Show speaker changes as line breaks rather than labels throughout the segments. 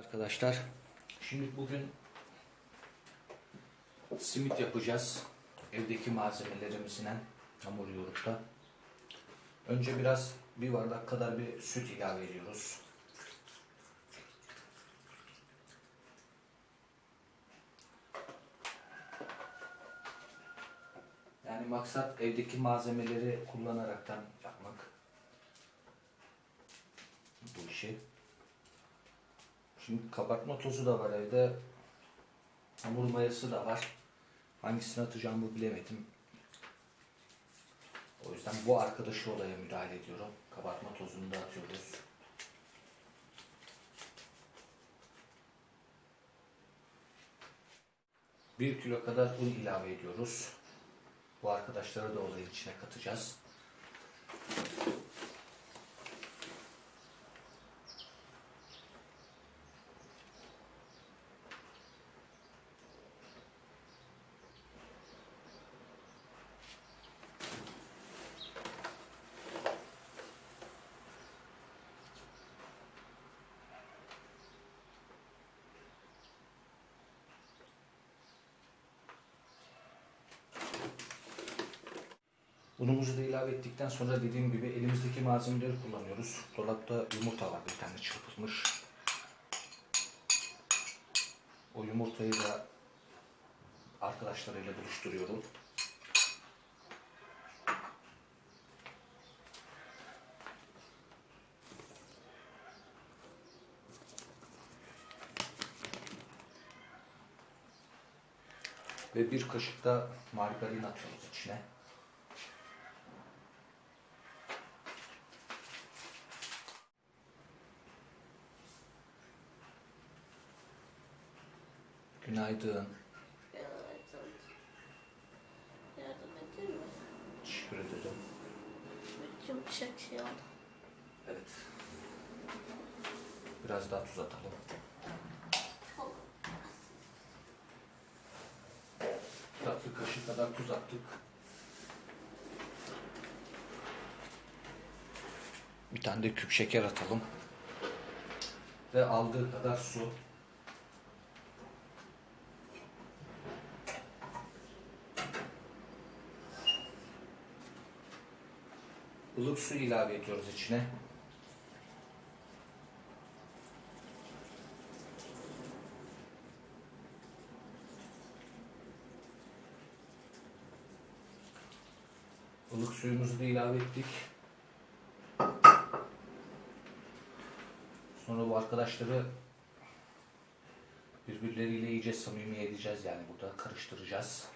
Arkadaşlar şimdi bugün simit yapacağız. Evdeki malzemelerimizle hamur yoğurtla. Önce biraz bir bardak kadar bir süt ilave ediyoruz. Yani maksat evdeki malzemeleri kullanaraktan yapmak bu işi. Şimdi kabartma tozu da var evde. Hamur mayası da var. Hangisini atacağımı bilemedim. O yüzden bu arkadaşı olaya müdahale ediyorum. Kabartma tozunu da atıyoruz. Bir kilo kadar un ilave ediyoruz. Bu arkadaşları da olayın içine katacağız. Unumuzu da ilave ettikten sonra dediğim gibi elimizdeki malzemeleri kullanıyoruz. Dolapta yumurta var bir tane çırpılmış. O yumurtayı da arkadaşlarıyla buluşturuyorum. Ve bir kaşık da margarin atıyoruz içine. Günaydın.
Yardım. Yardım edeyim mi?
Teşekkür ederim.
Yumuşak şey oldu.
Evet. Biraz daha tuz atalım. Tatlı kaşığı kadar tuz attık. Bir tane de küp şeker atalım. Ve aldığı kadar su. Ilık su ilave ediyoruz içine. Ilık suyumuzu da ilave ettik. Sonra bu arkadaşları birbirleriyle iyice samimi edeceğiz yani burada karıştıracağız.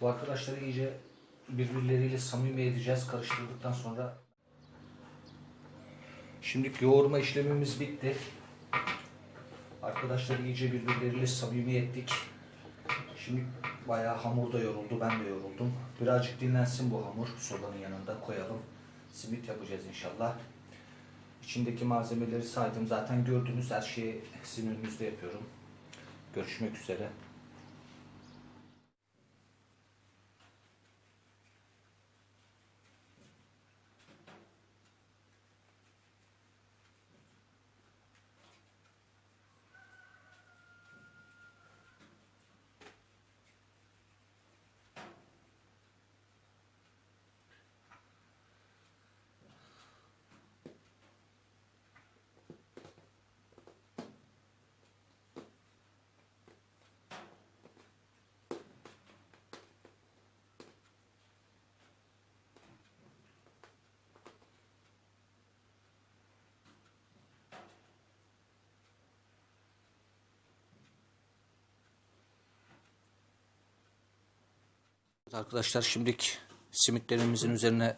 Bu arkadaşları iyice birbirleriyle samimi edeceğiz karıştırdıktan sonra. Şimdi yoğurma işlemimiz bitti. Arkadaşları iyice birbirleriyle samimi ettik. Şimdi bayağı hamur da yoruldu, ben de yoruldum. Birazcık dinlensin bu hamur. Sobanın yanında koyalım. Simit yapacağız inşallah. İçindeki malzemeleri saydım. Zaten gördünüz her şeyi sizin önünüzde yapıyorum. Görüşmek üzere. Arkadaşlar şimdilik simitlerimizin üzerine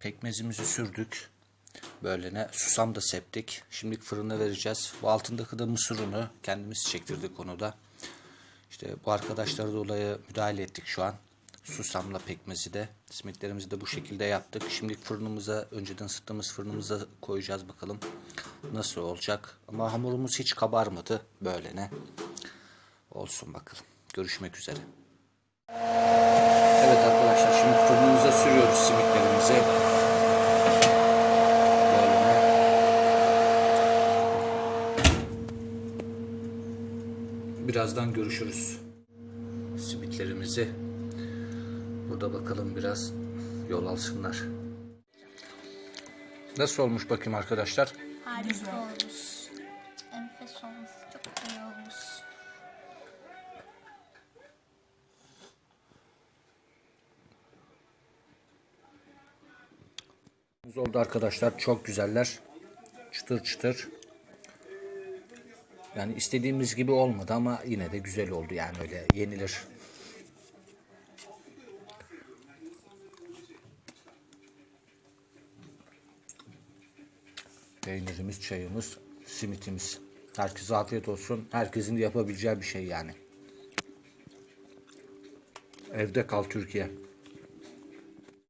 pekmezimizi sürdük. Böylene susam da septik. Şimdi fırına vereceğiz. Bu altındaki de mısır unu. Kendimiz çektirdik onu da. İşte bu arkadaşlara dolayı müdahale ettik şu an. Susamla pekmezi de. Simitlerimizi de bu şekilde yaptık. Şimdi fırınımıza, önceden ısıttığımız fırınımıza koyacağız bakalım. Nasıl olacak. Ama hamurumuz hiç kabarmadı. Böyle ne. Olsun bakalım. Görüşmek üzere. Evet arkadaşlar şimdi fırınımıza sürüyoruz simitlerimizi. Birazdan görüşürüz. Simitlerimizi burada bakalım biraz yol alsınlar. Nasıl olmuş bakayım arkadaşlar?
Harika olmuş. Enfes olmuş. Çok iyi olmuş.
Oldu arkadaşlar. Çok güzeller. Çıtır çıtır. Yani istediğimiz gibi olmadı ama yine de güzel oldu yani öyle yenilir. Peynirimiz, çayımız, simitimiz. Herkese afiyet olsun. Herkesin de yapabileceği bir şey yani. Evde kal Türkiye.